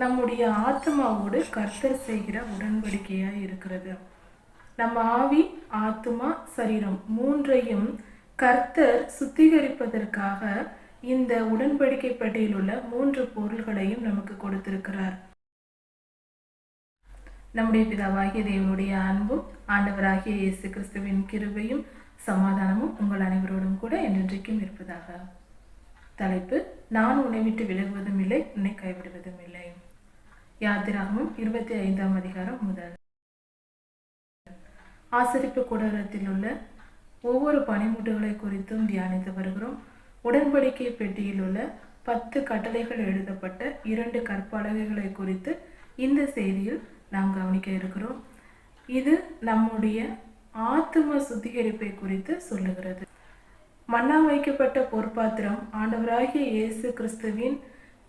நம்முடைய ஆத்மாவோடு கர்த்தர் செய்கிற உடன்படிக்கையாக இருக்கிறது. நம்ம ஆவி ஆத்மா சரீரம் மூன்றையும் கர்த்தர் சுத்திகரிப்பதற்காக இந்த உடன்படிக்கை பெட்டியில் உள்ள மூன்று பொருள்களையும் நமக்கு கொடுத்திருக்கிறார். நம்முடைய பிதாவாகிய தேவனுடைய அன்பும் ஆண்டவராகிய இயேசு கிறிஸ்துவின் கிருபையும் சமாதானமும் உங்கள் அனைவரோடும் கூட என்றென்றைக்கும் இருப்பதாக. தலைப்பு நான் உன்னை விட்டு விலகுவதும் இல்லை உன்னை கைவிடுவதும் இல்லை. யாத்திராகவும் இருபத்தி ஐந்தாம் அதிகாரம் முதல். ஆசரிப்பு கூடாரத்தில் உள்ள ஒவ்வொரு பனிமுட்டுகளை குறித்தும் தியானித்து வருகிறோம். உடன்படிக்கை பெட்டியில் உள்ள பத்து கட்டளைகள் எழுதப்பட்ட இரண்டு கற்பலகைகளை குறித்து இந்த செய்தியில் நாம் கவனிக்க இருக்கிறோம். இது நம்முடைய ஆத்தும சுத்திகரிப்பை குறித்து சொல்லுகிறது. மண்ணா வைக்கப்பட்ட பொற்பாத்திரம் ஆண்டவராகிய இயேசு கிறிஸ்துவின்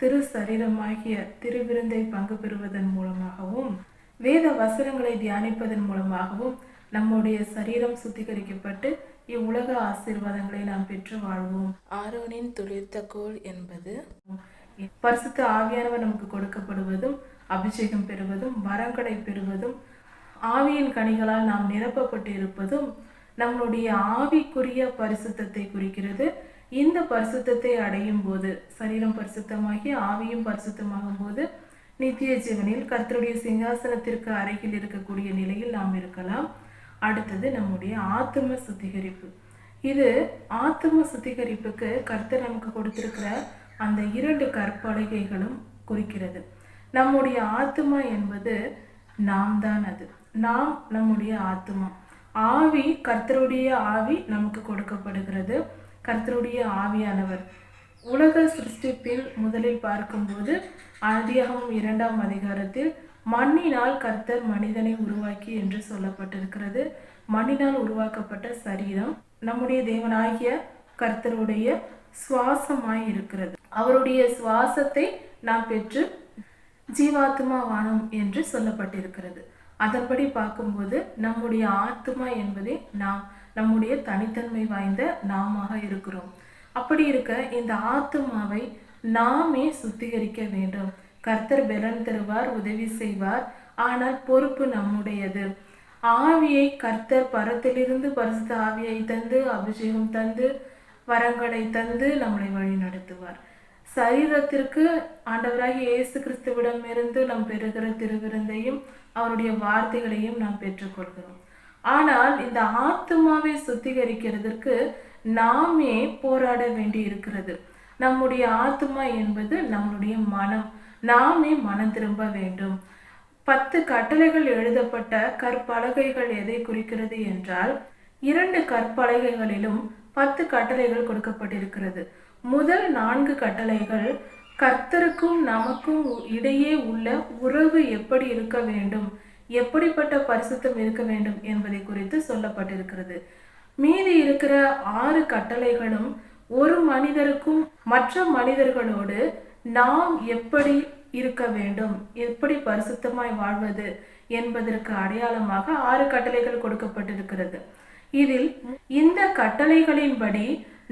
திரு சரீரமாகிய திருவிருந்தை பங்கு பெறுவதன் மூலமாகவும் வேத வசனங்களை தியானிப்பதன் மூலமாகவும் நம்முடைய சரீரம் சுத்திகரிக்கப்பட்டு இவ்வுலக ஆசீர்வாதங்களை நாம் பெற்று வாழ்வோம். ஆரோனின் துளிர்த்த கோல் என்பது பரிசுத்த ஆவியானவர் நமக்கு கொடுக்கப்படுவதும் அபிஷேகம் பெறுவதும் வரங்களை பெறுவதும் ஆவியின் கனிகளால் நாம் நிரப்பப்பட்டு இருப்பதும் நம்மளுடைய ஆவிக்குரிய பரிசுத்தத்தை குறிக்கிறது. இந்த பரிசுத்தத்தை அடையும் போது சரீரம் பரிசுத்தமாகி ஆவியும் பரிசுத்தமாகும் போது நித்திய ஜீவனில் கர்த்தருடைய சிங்காசனத்திற்கு அருகில் இருக்கக்கூடிய நிலையில் நாம் இருக்கலாம். அடுத்தது நம்முடைய ஆத்ம சுத்திகரிப்பு. இது ஆத்ம சுத்திகரிப்புக்கு கர்த்தர் நமக்கு கொடுத்திருக்கிற அந்த இரண்டு கற்பலகைகளும் குறிக்கிறது. நம்முடைய ஆத்மா என்பது நாம் தான் அது. நாம் நம்முடைய ஆத்மா ஆவி கர்த்தருடைய ஆவி நமக்கு கொடுக்கப்படுகிறது. கர்த்தருடைய ஆவியானவர். உலக சிருஷ்டிப்பில் முதலில் பார்க்கும்போது ஆதியாகமம் இரண்டாம் அதிகாரத்தில் மண்ணினால் கர்த்தர் மனிதனை உருவாக்கி என்று சொல்லப்பட்டிருக்கிறது. மண்ணினால் உருவாக்கப்பட்ட சரீரம் நம்முடைய தேவனாகிய கர்த்தருடைய சுவாசமாய் இருக்கிறது அவருடைய சுவாசத்தை நாம் பெற்று ஜீவாத்மா வானம் என்று சொல்லப்பட்டிருக்கிறது. அதன்படி பார்க்கும்போது நம்முடைய ஆத்மா என்பதே நாம் நம்முடைய தனித்தன்மை வாய்ந்த நாமாக இருக்கிறோம். அப்படி இருக்க இந்த ஆத்மாவை நாமே சுத்திகரிக்க வேண்டும். கர்த்தர் பலன் தருவார் உதவி செய்வார். ஆனால் பொறுப்பு நம்முடையது. ஆவியை கர்த்தர் பரத்திலிருந்து பரிசுத்த ஆவியை தந்து அபிஷேகம் தந்து வரங்களை தந்து நம்மளை வழி நடத்துவார். சரீரத்திற்கு ஆண்டவராகிய இயேசு கிறிஸ்துவிடம் இருந்து நாம் பெறுகிற திருவிருந்தையும் அவருடைய வார்த்தைகளையும் நாம் பெற்றுக்கொள்கிறோம். ஆனால் இந்த ஆத்மாவை சுத்திகரிக்கிறதுக்கு நாமே போராட வேண்டி இருக்கிறது நம்முடைய ஆத்மா என்பது நம்மளுடைய மனம். நாமே மனம் திரும்ப வேண்டும். பத்து கட்டளைகள் எழுதப்பட்ட கற்பலகைகள் எதை குறிக்கிறது என்றால் இரண்டு கற்பலகைகளிலும் பத்து கட்டளைகள் கொடுக்கப்பட்டிருக்கிறது. முதல் நான்கு கட்டளைகள் கர்த்தருக்கும் நமக்கும் இடையே உள்ள உறவு எப்படி இருக்க வேண்டும்? எப்படிப்பட்ட பரிசுத்தம் இருக்க வேண்டும் என்பதை குறித்து சொல்லப்பட்டிருக்கிறது. மீதி இருக்கிற ஆறு கட்டளைகளும் ஒரு மனிதருக்கும் மற்ற மனிதர்களோடு நாம் எப்படி இருக்க வேண்டும்? எப்படி பரிசுத்தமாய் வாழ்வது என்பதற்கு அடையாளமாக ஆறு கட்டளைகள் கொடுக்கப்பட்டிருக்கிறது. இதில் இந்த கட்டளைகளின்படி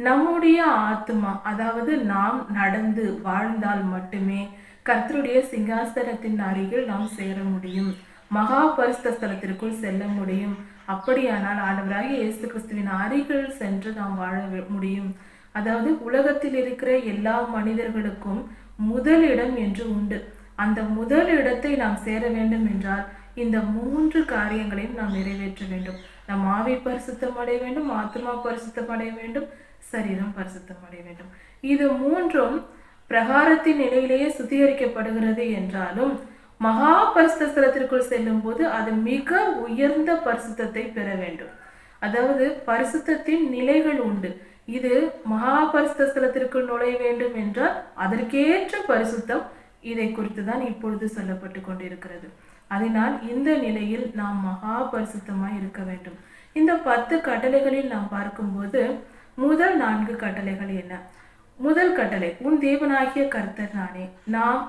நம்முடைய ஆத்மா அதாவது நாம் நடந்து வாழ்ந்தால் மட்டுமே கர்த்தருடைய சிங்காசனத்தின் அருகில் நாம் சேர முடியும். மகா பரிசுத்தலத்திற்குள் செல்ல முடியும். அப்படியானால் ஆண்டவராகிய இயேசு கிறிஸ்துவின் அருகில் சென்று நாம் வாழ முடியும். அதாவது உலகத்தில் இருக்கிற எல்லா மனிதர்களுக்கும் முதலிடம் என்று உண்டு. அந்த முதல் இடத்தை நாம் சேர வேண்டும் என்றால் இந்த மூன்று காரியங்களையும் நாம் நிறைவேற்ற வேண்டும். நம் ஆவி பரிசுத்தம் அடைய வேண்டும் ஆத்மா பரிசுத்தம் அடைய வேண்டும் சரீரம் பரிசுத்தம் அடைய வேண்டும். இது மூன்றும் பிரகாரத்தின் நிலையிலேயே சுத்திகரிக்கப்படுகிறது என்றாலும் மகா பரிசுத்த ஸ்தலத்திற்குள் செல்லும் போது அது மிக உயர்ந்த பரிசுத்தத்தை பெற வேண்டும். அதாவது பரிசுத்தத்தின் நிலைகள் உண்டு. இது மகா பரிசுத்த ஸ்தலத்திற்குள் நுழைய வேண்டும் என்றால் அதற்கேற்ற பரிசுத்தம் இதை குறித்து தான் இப்பொழுது சொல்லப்பட்டு கொண்டிருக்கிறது. அதனால் இந்த நிலையில் நாம் மகா பரிசுத்தமாய் இருக்க வேண்டும். இந்த பத்து கட்டளைகளில் நாம் பார்க்கும்போது முதல் நான்கு கட்டளைகள் என்ன? முதல் கட்டளை உன் தேவனாகிய கர்த்தர் நானே. நாம்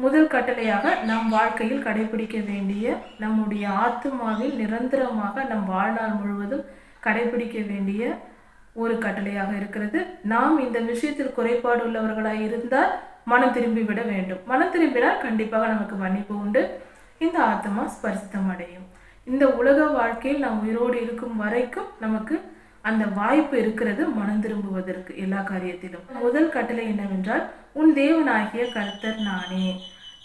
முதல் கட்டளையாக நம் வாழ்க்கையில் கடைபிடிக்க வேண்டிய நம்முடைய ஆத்துமாவில் நிரந்தரமாக நம் வாழ்நாள் முழுவதும் கடைபிடிக்க வேண்டிய ஒரு கட்டளையாக இருக்கிறது. நாம் இந்த விஷயத்தில் குறைபாடு உள்ளவர்களாக இருந்தால் மனம் திரும்பி விட வேண்டும். மனம் திரும்பினால் கண்டிப்பாக நமக்கு மன்னிப்பு உண்டு. இந்த ஆத்மா ஸ்பரிசித்தம் அடையும். இந்த உலக வாழ்க்கையில் நாம் உயிரோடு இருக்கும் வரைக்கும் நமக்கு அந்த வாய்ப்பு இருக்கிறது மனம் திரும்புவதற்கு எல்லா காரியத்திலும். முதல் கட்டளை என்னவென்றால் உன் தேவனாகிய கர்த்தர் நானே.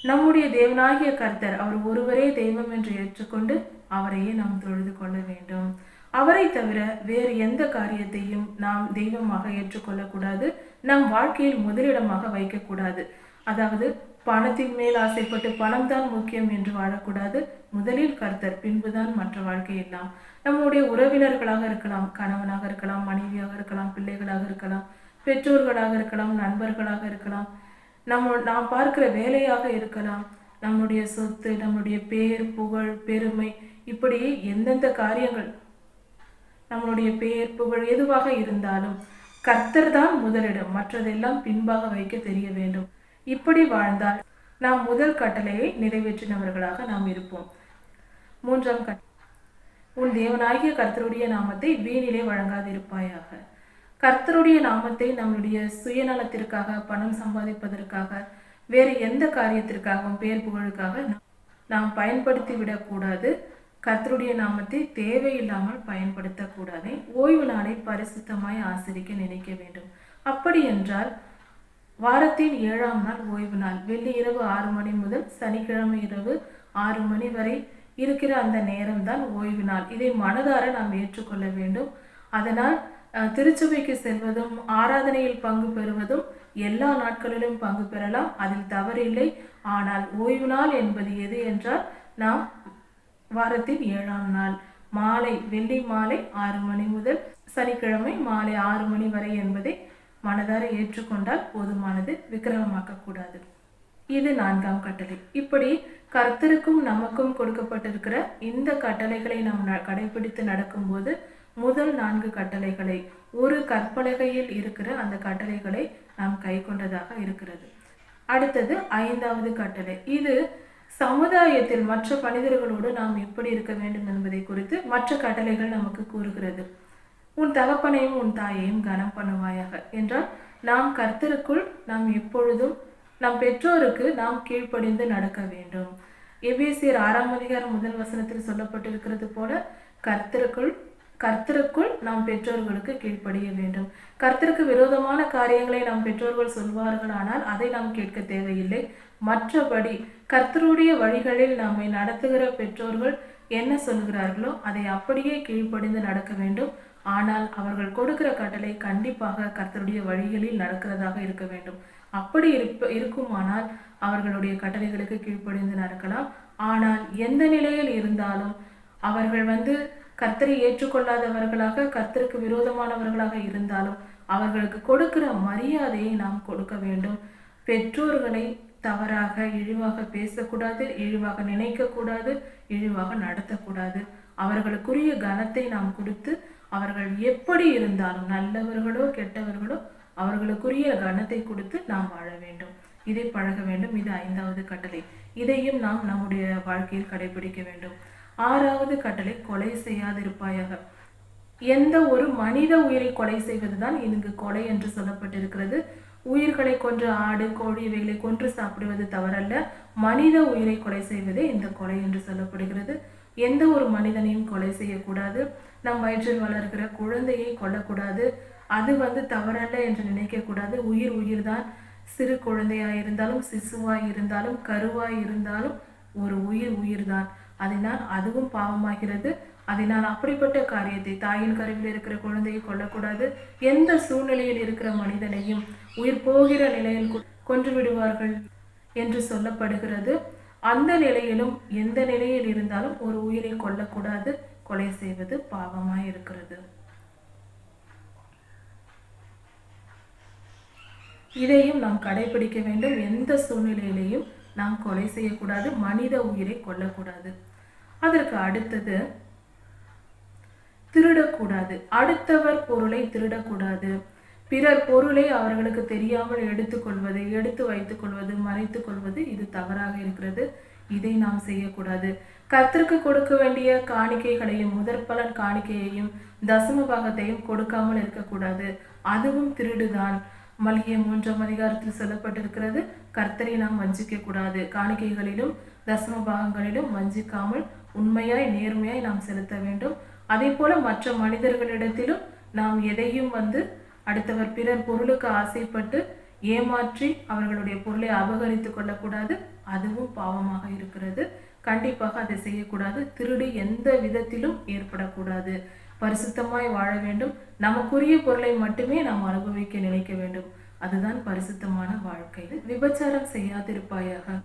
நம்முடைய தேவனாகிய கர்த்தர் அவர் ஒருவரே தெய்வம் என்று ஏற்றுக்கொண்டு அவரையே நாம் தொழுது கொள்ள வேண்டும். அவரை தவிர வேறு எந்த காரியத்தையும் நாம் தெய்வமாக ஏற்றுக்கொள்ளக்கூடாது. நம் வாழ்க்கையில் முதலிடமாக வைக்கக்கூடாது. அதாவது பணத்தின் மேல் ஆசைப்பட்டு பணம் தான் முக்கியம் என்று வாழக்கூடாது. முதலில் கர்த்தர் பின்புதான் மற்ற வாழ்க்கை எல்லாம் நம்முடைய உறவினர்களாக இருக்கலாம் கணவனாக இருக்கலாம் மனைவியாக இருக்கலாம் பிள்ளைகளாக இருக்கலாம் பெற்றோர்களாக இருக்கலாம் நண்பர்களாக இருக்கலாம். நம்ம நாம் பார்க்கிற வேலையாக இருக்கலாம். நம்முடைய சொத்து நம்முடைய பேர் புகழ் பெருமை இப்படி எந்தெந்த காரியங்கள் நம்மளுடைய பெயர் புகழ் எதுவாக இருந்தாலும் கர்த்தர் தான் முதலிடம். மற்றதெல்லாம் பின்பாக வைக்க தெரிய வேண்டும். இப்படி வாழ்ந்தால் நாம் முதல் கட்டளையை நிறைவேற்றினவர்களாக நாம் இருப்போம். மூன்றாம் கட் உன் தேவனாகிய கர்த்தருடைய நாமத்தை வீணிலே வழங்காதிருப்பாயாக. கர்த்தருடைய நாமத்தை நம்முடைய சுயநலத்திற்காக பணம் சம்பாதிப்பதற்காக வேறு எந்த காரியத்திற்காகவும் பேர் புகழுக்காக நாம் பயன்படுத்தி விடக்கூடாது கர்த்தருடைய நாமத்தை தேவையில்லாமல் பயன்படுத்தக்கூடாது. ஓய்வு நாளை பரிசுத்தமாய் ஆசிரிக்க நினைக்க வேண்டும். அப்படி என்றால் வாரத்தின் ஏழாம் நாள் ஓய்வு நாள். வெள்ளி இரவு ஆறு மணி முதல் சனிக்கிழமை இரவு ஆறு மணி வரை இருக்கிற அந்த நேரம்தான் ஓய்வு நாள். இதை மனதார நாம் ஏற்றுக்கொள்ள வேண்டும். அதனால் திருச்சபைக்கு செல்வதும் ஆராதனையில் பங்கு பெறுவதும் எல்லா நாட்களிலும் பங்கு பெறலாம். அதில் தவறில்லை. ஆனால் ஓய்வு நாள் என்பது எது என்றால் நாம் வாரத்தின் ஏழாம் நாள். மாலை வெள்ளி மாலை ஆறு மணி முதல் சனிக்கிழமை மாலை ஆறு மணி வரை என்பதை மனதார ஏற்றுக்கொண்டால் போதுமானது விக்கிரகமாக்கக்கூடாது. இது நான்காம் கட்டளை. இப்படி கர்த்தருக்கும் நமக்கும் கொடுக்கப்பட்டிருக்கிற இந்த கட்டளைகளை நாம் ந- கடைபிடித்து நடக்கும்போது முதல் நான்கு கட்டளைகளை ஒரு கற்பலகையில் இருக்கிற அந்த கட்டளைகளை நாம் கை கொண்டதாக இருக்கிறது. அடுத்தது ஐந்தாவது கட்டளை. இது சமுதாயத்தில் மற்ற மனிதர்களோடு நாம் எப்படி இருக்க வேண்டும் என்பதை குறித்து மற்ற கட்டளைகள் நமக்கு கூறுகிறது. உன் தகப்பனையும் உன் தாயையும் கனம் பண்ணுவாயாக என்றால் நாம் கர்த்தருக்குள் நாம் எப்பொழுதும் நம் பெற்றோருக்கு நாம் கீழ்ப்படிந்து நடக்க வேண்டும். எபேசியர் ஆறாம் அதிகாரம் முதல் வசனத்தில் சொல்லப்பட்டிருக்கிறது போல கர்த்தருக்குள் கர்த்தருக்குள் நாம் பெற்றோர்களுக்கு கீழ்ப்படிய வேண்டும். கர்த்தருக்கு விரோதமான காரியங்களை நாம் பெற்றோர்கள் சொல்வார்கள் ஆனால் அதை நாம் கேட்க தேவையில்லை. மற்றபடி கர்த்தருடைய வழிகளில் நம்மை நடத்துகிற பெற்றோர்கள் என்ன சொல்கிறார்களோ அதை அப்படியே கீழ்ப்படிந்து நடக்க வேண்டும். ஆனால் அவர்கள் கொடுக்கிற கட்டளை கண்டிப்பாக கர்த்தருடைய வழிகளில் நடக்கிறதாக இருக்க வேண்டும். அப்படி இருப்ப இருக்குமானால் அவர்களுடைய கட்டளைகளுக்கு கீழ்ப்படிந்து நடக்கலாம் ஆனால் எந்த நிலையில் இருந்தாலும் அவர்கள் வந்து கர்த்தரை ஏற்றுக்கொள்ளாதவர்களாக கர்த்தருக்கு விரோதமானவர்களாக இருந்தாலும் அவர்களுக்கு கொடுக்கிற மரியாதையை நாம் கொடுக்க வேண்டும். பெற்றோர்களை தவறாக இழிவாக பேசக்கூடாது இழிவாக நினைக்கக்கூடாது இழிவாக நடத்தக்கூடாது. அவர்களுக்குரிய கனத்தை நாம் கொடுத்து அவர்கள் எப்படி இருந்தாலும் நல்லவர்களோ கெட்டவர்களோ அவர்களுக்குரிய கனத்தை கொடுத்து நாம் வாழ வேண்டும். இதை பழக வேண்டும். இது ஐந்தாவது கட்டளை. இதையும் நாம் நம்முடைய வாழ்க்கையில் கடைபிடிக்க வேண்டும். ஆறாவது கட்டளை கொலை செய்யாதிருப்பாயாக. எந்த ஒரு மனித உயிரை கொலை செய்வதுதான் இங்கு கொலை என்று சொல்லப்பட்டிருக்கிறது. உயிர்களை கொன்று ஆடு கோழி இவைகளை கொன்று சாப்பிடுவது தவறல்ல. மனித உயிரை கொலை செய்வதே இந்த கொலை என்று சொல்லப்படுகிறது. எந்த ஒரு மனிதனையும் கொலை செய்யக்கூடாது. நம் வயிற்றில் வளர்கிற குழந்தையை கொல்லக்கூடாது. அது வந்து தவறல்ல என்று நினைக்கக்கூடாது உயிர் உயிர் தான் சிறு குழந்தையாக இருந்தாலும் சிசுவாய் இருந்தாலும் கருவாய் இருந்தாலும் ஒரு உயிர் உயிர் தான் அதனால் அதுவும் பாவமாகிறது. அதனால் அப்படிப்பட்ட காரியத்தை தாயின் கருவில் இருக்கிற குழந்தையை கொல்லக்கூடாது. எந்த சூழ்நிலையில் இருக்கிற மனிதனையும் உயிர் போகிற நிலையில் கொ- கொன்று விடுவார்கள் என்று சொல்லப்படுகிறது. அந்த நிலையிலும் எந்த நிலையில் இருந்தாலும் ஒரு உயிரை கொல்லக்கூடாது. கொலை செய்வது பாவமாய் இருக்கிறது இதையும் நாம் கடைபிடிக்க வேண்டும். எந்த சூழ்நிலையிலையும் நாம் கொலை செய்யக்கூடாது மனித உயிரை கொல்லக்கூடாது. அதற்கு அடுத்தது திருடக்கூடாது. அடுத்தவர் பொருளை திருடக்கூடாது. பிறர் பொருளை அவர்களுக்கு தெரியாமல் எடுத்துக்கொள்வது எடுத்து வைத்துக் கொள்வது மறைத்துக் கொள்வது இது தவறாக இருக்கிறது. இதை நாம் செய்யக்கூடாது. கத்திற்கு கொடுக்க வேண்டிய காணிக்கைகளையும் முதற்பலன் காணிக்கையையும் தசம பாகத்தையும் கொடுக்காமல் இருக்கக்கூடாது. அதுவும் திருடுதான். மல்கிய மூன்றாம் அதிகாரத்தில் சொல்லப்பட்டிருக்கிறது கர்த்தரை நாம் வஞ்சிக்க கூடாது காணிக்கைகளிலும் தசம பாகங்களிலும் வஞ்சிக்காமல் உண்மையாய் நேர்மையாய் நாம் செலுத்த வேண்டும். அதே போல மற்ற மனிதர்களிடத்திலும் நாம் எதையும் வந்து அடுத்தவர் பிறர் பொருளுக்கு ஆசைப்பட்டு ஏமாற்றி அவர்களுடைய பொருளை அபகரித்து கொள்ளக்கூடாது. அதுவும் பாவமாக இருக்கிறது. கண்டிப்பாக அதை செய்யக்கூடாது. திருடு எந்த விதத்திலும் ஏற்படக்கூடாது. பரிசுத்தமாய் வாழ வேண்டும். நமக்குரிய பொருளை மட்டுமே நாம் அனுபவிக்க நினைக்க வேண்டும். அதுதான் பரிசுத்தமான வாழ்க்கை விபச்சாரம் செய்யாதிருப்பாயாக.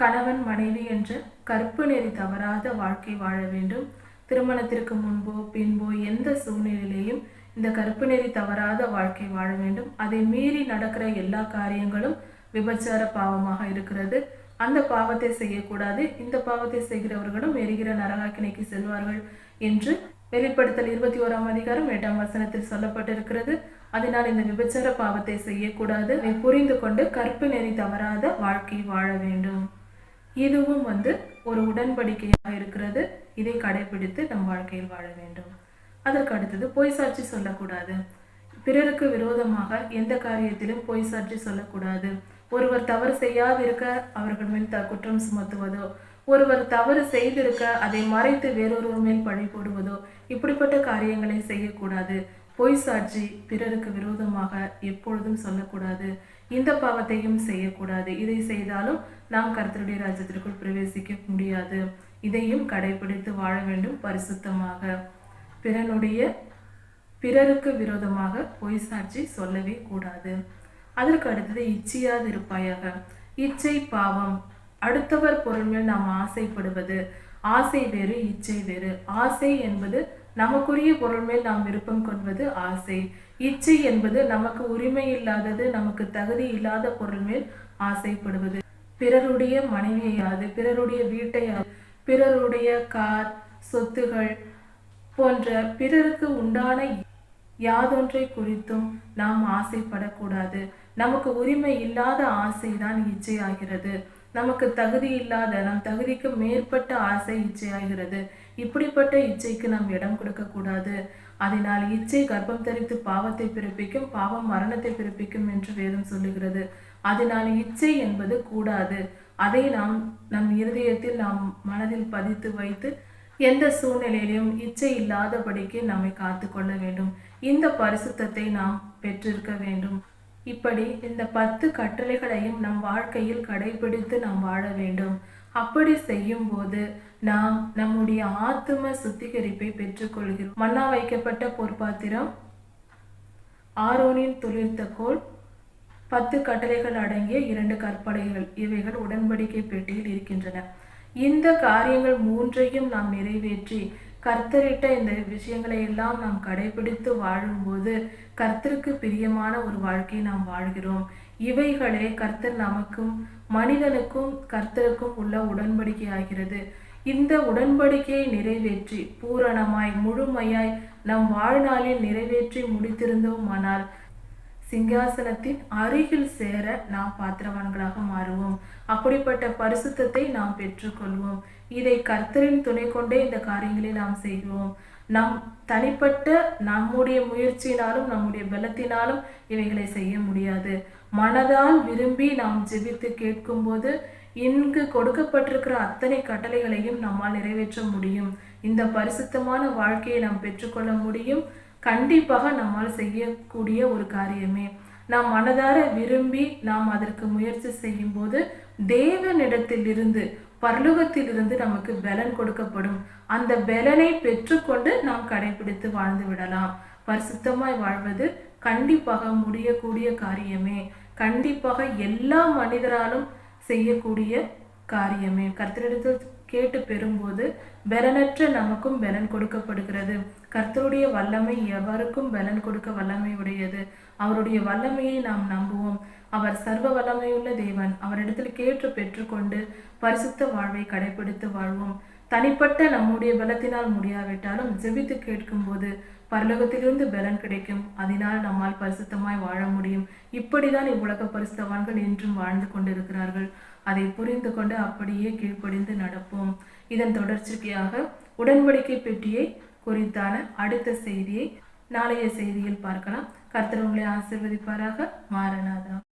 கணவன் மனைவி என்ற கற்பு நெறி தவறாத வாழ்க்கை வாழ வேண்டும். திருமணத்திற்கு முன்போ பின்போ எந்த சூழ்நிலையிலையும் இந்த கற்பு நெறி தவறாத வாழ்க்கை வாழ வேண்டும். அதை மீறி நடக்கிற எல்லா காரியங்களும் விபச்சார பாவமாக இருக்கிறது. அந்த பாவத்தை செய்யக்கூடாது. இந்த பாவத்தை செய்கிறவர்களும் எரிகிற நரகாக்கினைக்கு செல்வார்கள் என்று வெளிப்படுத்தல் இருபத்தி ஓராம் அதிகாரம் எட்டாம் வசனத்தில் சொல்லப்பட்டிருக்கிறது. அதனால் இந்த விபச்சார பாவத்தை செய்யக்கூடாது. அதை புரிந்து கொண்டு கற்பு நெறி தவறாத வாழ்க்கை வாழ வேண்டும். இதுவும் வந்து ஒரு உடன்படிக்கையாக இருக்கிறது. இதை கடைபிடித்து நம் வாழ்க்கையில் வாழ வேண்டும். அதற்கு அடுத்தது பொய் சாட்சி சொல்லக்கூடாது. பிறருக்கு விரோதமாக எந்த காரியத்திலும் பொய் சாட்சி சொல்லக்கூடாது. ஒருவர் தவறு செய்யாதிருக்க அவர்கள் மேல் த குற்றம் சுமத்துவதோ ஒருவர் தவறு செய்திருக்க அதை மறைத்து வேறொருவர் மேல் பழி போடுவதோ இப்படிப்பட்ட காரியங்களை செய்யக்கூடாது. பொய் சாட்சி பிறருக்கு விரோதமாக எப்பொழுதும் சொல்லக்கூடாது. இந்த பாவத்தையும் செய்யக்கூடாது. இதை செய்தாலும் நாம் கர்த்தருடைய ராஜ்யத்திற்குள் பிரவேசிக்க முடியாது. இதையும் கடைபிடித்து வாழ வேண்டும் பரிசுத்தமாக. பிறனுடைய பிறருக்கு விரோதமாக பொய் சாட்சி சொல்லவே கூடாது. அதற்கு அடுத்தது இச்சையாது இருப்பாயாக. இச்சை பாவம். அடுத்தவர் பொருள் மேல் நாம் ஆசைப்படுவது. ஆசை வேறு இச்சை வேறு. ஆசை என்பது நமக்குரிய பொருள் மேல் நாம் விருப்பம் கொள்வது ஆசை. இச்சை என்பது நமக்கு உரிமை இல்லாதது நமக்கு தகுதி இல்லாத பொருள் மேல் ஆசைப்படுவது. பிறருடைய மனைவியாவது பிறருடைய வீட்டையாவது பிறருடைய கார் சொத்துகள் போன்ற பிறருக்கு உண்டான யாதொன்றை குறித்தும் நாம் ஆசைப்படக்கூடாது. நமக்கு உரிமை இல்லாத ஆசைதான் இச்சையாகிறது. நமக்கு தகுதி இல்லாத நம் தகுதிக்கு மேற்பட்ட ஆசை இச்சையாகிறது. இப்படிப்பட்ட இச்சைக்கு நாம் இடம் கொடுக்க கூடாது அதனால் இச்சை கர்ப்பம் தரித்து பாவத்தை பிறப்பிக்கும் பாவம் மரணத்தை பிறப்பிக்கும் என்று வேதம் சொல்லுகிறது. அதனால் இச்சை என்பது கூடாது. அதை நாம் நம் இருதயத்தில் நாம் மனதில் பதித்து வைத்து எந்த சூழ்நிலையிலும் இச்சை இல்லாதபடிக்கு நம்மை காத்து கொள்ள வேண்டும். இந்த பரிசுத்தத்தை நாம் பெற்றிருக்க வேண்டும். இப்படி இந்த பத்து கட்டளைகளையும் நம் வாழ்க்கையில் கடைபிடித்து நாம் வாழ வேண்டும். அப்படி செய்யும் போது நாம் நம்முடைய ஆத்தும சுத்திகரிப்பை பெற்றுக்கொள்கிறோம். மண்ணா வைக்கப்பட்ட பொற்பாத்திரம். ஆரோனின் துளிர்த்த கோல். பத்து கட்டளைகள் அடங்கிய இரண்டு கற்பனைகள். இவைகள் உடன்படிக்கை பெட்டியில் இருக்கின்றன. இந்த காரியங்கள் மூன்றையும் நாம் நிறைவேற்றி கர்த்தரிட்ட இந்த விஷயங்களை எல்லாம் நாம் கடைபிடித்து வாழும்போது கர்த்தருக்கு பிரியமான ஒரு வாழ்க்கையை நாம் வாழ்கிறோம். இவைகளே கர்த்தர் நமக்கும் மனிதனுக்கும் கர்த்தருக்கும் உள்ள உடன்படிக்கை ஆகிறது இந்த உடன்படிக்கையை நிறைவேற்றி பூரணமாய் முழுமையாய் நம் வாழ்நாளில் நிறைவேற்றி முடித்திருந்தோமானால் சிங்காசனத்தின் அருகில் சேர நாம் பாத்திரவான்களாக மாறுவோம். அப்படிப்பட்ட பரிசுத்தத்தை நாம் பெற்றுக்கொள்வோம். இதை கர்த்தரின் துணை கொண்டே இந்த காரியங்களை நாம் செய்வோம். நம் தனிப்பட்ட நம்முடைய முயற்சியினாலும் நம்முடைய பலத்தினாலும் இவைகளை செய்ய முடியாது. மனதால் விரும்பி நாம் ஜெபித்து கேட்கும்போது இங்கு கொடுக்கப்பட்டிருக்கிற அத்தனை கட்டளைகளையும் நம்மால் நிறைவேற்ற முடியும். இந்த பரிசுத்தமான வாழ்க்கையை நாம் பெற்றுக்கொள்ள முடியும். கண்டிப்பாக நம்மால் செய்யக்கூடிய ஒரு காரியமே. நாம் மனதார விரும்பி நாம் அதற்கு முயற்சி செய்யும் போது தேவனிடத்திலிருந்து பரலோகத்திலிருந்து நமக்கு பலன் கொடுக்கப்படும். அந்த பலனை பெற்றுக்கொண்டு நாம் கடைபிடித்து வாழ்ந்து விடலாம். பரிசுத்தமாய் வாழ்வது கண்டிப்பாக முடியக்கூடிய காரியமே. கண்டிப்பாக எல்லா மனிதராலும் செய்யக்கூடிய காரியமே. கர்த்தரிடத்தில் கேட்டு பெறும்போது பலனற்ற நமக்கும் பலன் கொடுக்கப்படுகிறது. கர்த்தருடைய வல்லமை எவருக்கும் பலன் கொடுக்க வல்லமை உடையது அவருடைய வல்லமையை நாம் நம்புவோம். அவர் சர்வ வல்லமையுள்ள தேவன். அவரிடத்தில் கேட்டு பெற்றுக்கொண்டு பரிசுத்த வாழ்வை கடைபிடித்து வாழ்வோம். தனிப்பட்ட நம்முடைய பலத்தினால் முடியாவிட்டாலும் ஜெபித்து கேட்கும்போது பரலோகத்திலிருந்து பலன் கிடைக்கும். அதனால் நம்மால் பரிசுத்தமாய் வாழ முடியும். இப்படிதான் இவ்வுலக பரிசுத்தவான்கள் என்றும் வாழ்ந்து கொண்டிருக்கிறார்கள். அதை புரிந்து கொண்டு அப்படியே கீழ்ப்படிந்து நடப்போம். இதன் தொடர்ச்சியாக உடன்படிக்கை பெட்டியை குறித்தான அடுத்த செய்தியை நாளைய செய்தியில் பார்க்கலாம். கர்த்தர் உங்களை ஆசிர்வதிப்பாராக. மாறனாதான்